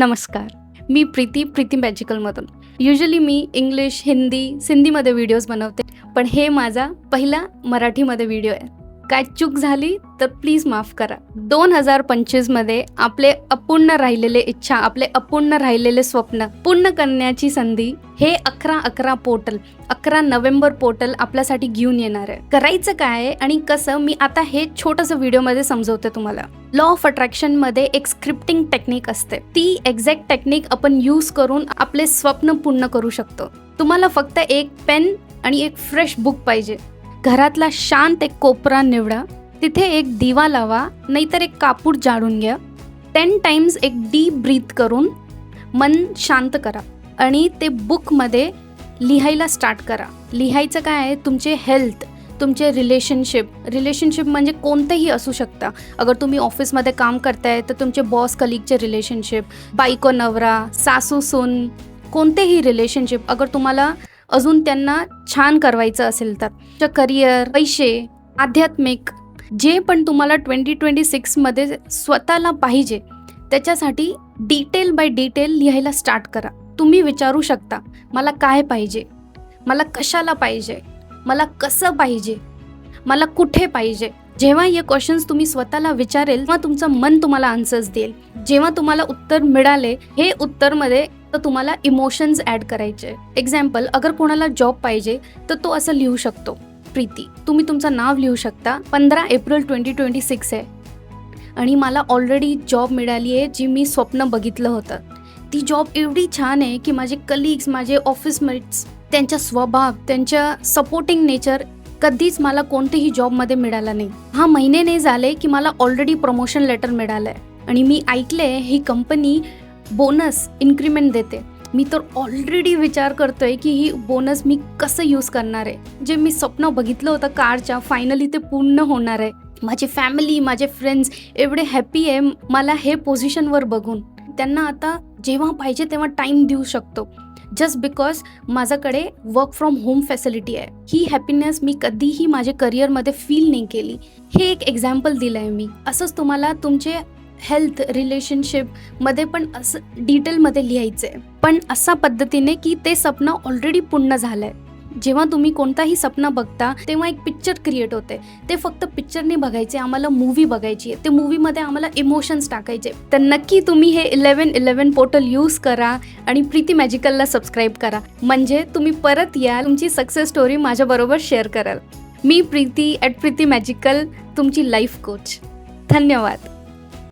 नमस्कार. मी प्रीती प्रीती मॅजिकलमधून युजली मी इंग्लिश हिंदी सिंधीमध्ये व्हिडिओज बनवते पण हे माझा पहिला मराठीमध्ये व्हिडिओ आहे. काय चूक झाली तर प्लीज माफ करा. दोन हजार पंचवीसमध्ये आपले अपूर्ण राहिलेले इच्छा आपले अपूर्ण राहिलेले स्वप्न पूर्ण करण्याची संधी हे अकरा अकरा पोर्टल अकरा नोव्हेंबर पोर्टल आपल्यासाठी घेऊन येणार आहे. करायचं काय आहे आणि कसं मी आता हे छोटंसं व्हिडिओमध्ये समजवते तुम्हाला. लॉ ऑफ अट्रॅक्शनमध्ये एक स्क्रिप्टिंग टेक्निक असते. ती एक्झॅक्ट टेक्निक आपण यूज करून आपले स्वप्न पूर्ण करू शकतो. तुम्हाला फक्त एक पेन आणि एक फ्रेश बुक पाहिजे. घरातला शांत एक कोपरा निवडा. तिथे एक दिवा लावा नाहीतर एक कापूर जाळून घ्या. टेन टाइम्स एक डीप ब्रीथ करून मन शांत करा आणि ते बुकमध्ये लिहायला स्टार्ट करा. लिहायचं काय आहे? तुमचे हेल्थ तुमचे रिलेशनशिप रिलेशनशिप म्हणजे कोणतेही असू शकता. अगर तुम्ही ऑफिसमध्ये काम करताय तर तुमचे बॉस कलिगचे रिलेशनशिप बायको नवरा सासू सून कोणतेही रिलेशनशिप अगर तुम्हाला अजून त्यांना छान करवायचं असेल तर. करिअर पैसे आध्यात्मिक जे पण तुम्हाला ट्वेंटी ट्वेंटी सिक्समध्ये स्वतःला पाहिजे त्याच्यासाठी डिटेल बाय डिटेल लिहायला स्टार्ट करा. तुम्ही विचारू शकता मला काय पाहिजे? मला कशाला पाहिजे? मला कसं पाहिजे? मला कुठे पाहिजे? जेव्हा हे क्वेश्चन्स तुम्ही स्वतःला विचारेल तेव्हा तुमचं मन तुम्हाला आन्सर्स देईल. जेव्हा तुम्हाला उत्तर मिळाले हे उत्तरमध्ये तर तुम्हाला इमोशन्स ॲड करायचे. एक्झाम्पल अगर कोणाला जॉब पाहिजे तर तो असं लिहू शकतो. प्रीती तुम्ही तुमचं नाव लिहू शकता. पंधरा एप्रिल ट्वेंटी ट्वेंटी सिक्स आहे. आणि मला ऑलरेडी जॉब मिळाली आहे जी मी स्वप्न बघितलं होतं. ती जॉब एवढी छान आहे की माझे कलिग्स माझे ऑफिसमेट्स त्यांचा स्वभाव त्यांच्या सपोर्टिंग नेचर कधीच मला कोणतेही जॉबमध्ये मिळाला नाही. हा महिने नाही झाले की मला ऑलरेडी प्रमोशन लेटर मिळालं आहे आणि मी ऐकले ही कंपनी बोनस इन्क्रीमेंट देते. मी तर ऑलरेडी विचार करतोय की ही बोनस मी कसं यूज करणार आहे? जे मी स्वप्न बघितलं होतं कारच्या फायनली ते पूर्ण होणार आहे. माझी फॅमिली माझे फ्रेंड्स एवढे हॅपी आहे मला हे पोझिशनवर बघून. त्यांना आता जेव्हा पाहिजे तेव्हा टाईम देऊ शकतो. जस्ट बिकॉज माझ्याकडे वर्क फ्रॉम होम फॅसिलिटी आहे. ही हॅपीनेस मी कधीही माझ्या करिअरमध्ये फील नाही केली. हे एक एक्झाम्पल दिलं आहे मी. असंच तुम्हाला तुमचे हेल्थ रिलेशनशिपमध्ये पण असं डिटेलमध्ये लिहायचं आहे पण असा पद्धतीने की ते स्वप्न ऑलरेडी पूर्ण झालं आहे जेव्हा तुम्ही कोणताही सपना बघता तेव्हा एक पिक्चर क्रिएट होते. ते फक्त पिक्चरने बघायचे आम्हाला मूवी बघायची आहे. ते मूवीमध्ये आम्हाला इमोशन्स टाकायचे. तर नक्की तुम्ही हे इलेवन इलेवन पोर्टल यूज करा आणि प्रीती मॅजिकलला सबस्क्राईब करा. म्हणजे तुम्ही परत याल तुमची सक्सेस स्टोरी माझ्याबरोबर शेअर कराल. मी प्रीती ॲट प्रीती मॅजिकल तुमची लाईफ कोच धन्यवाद.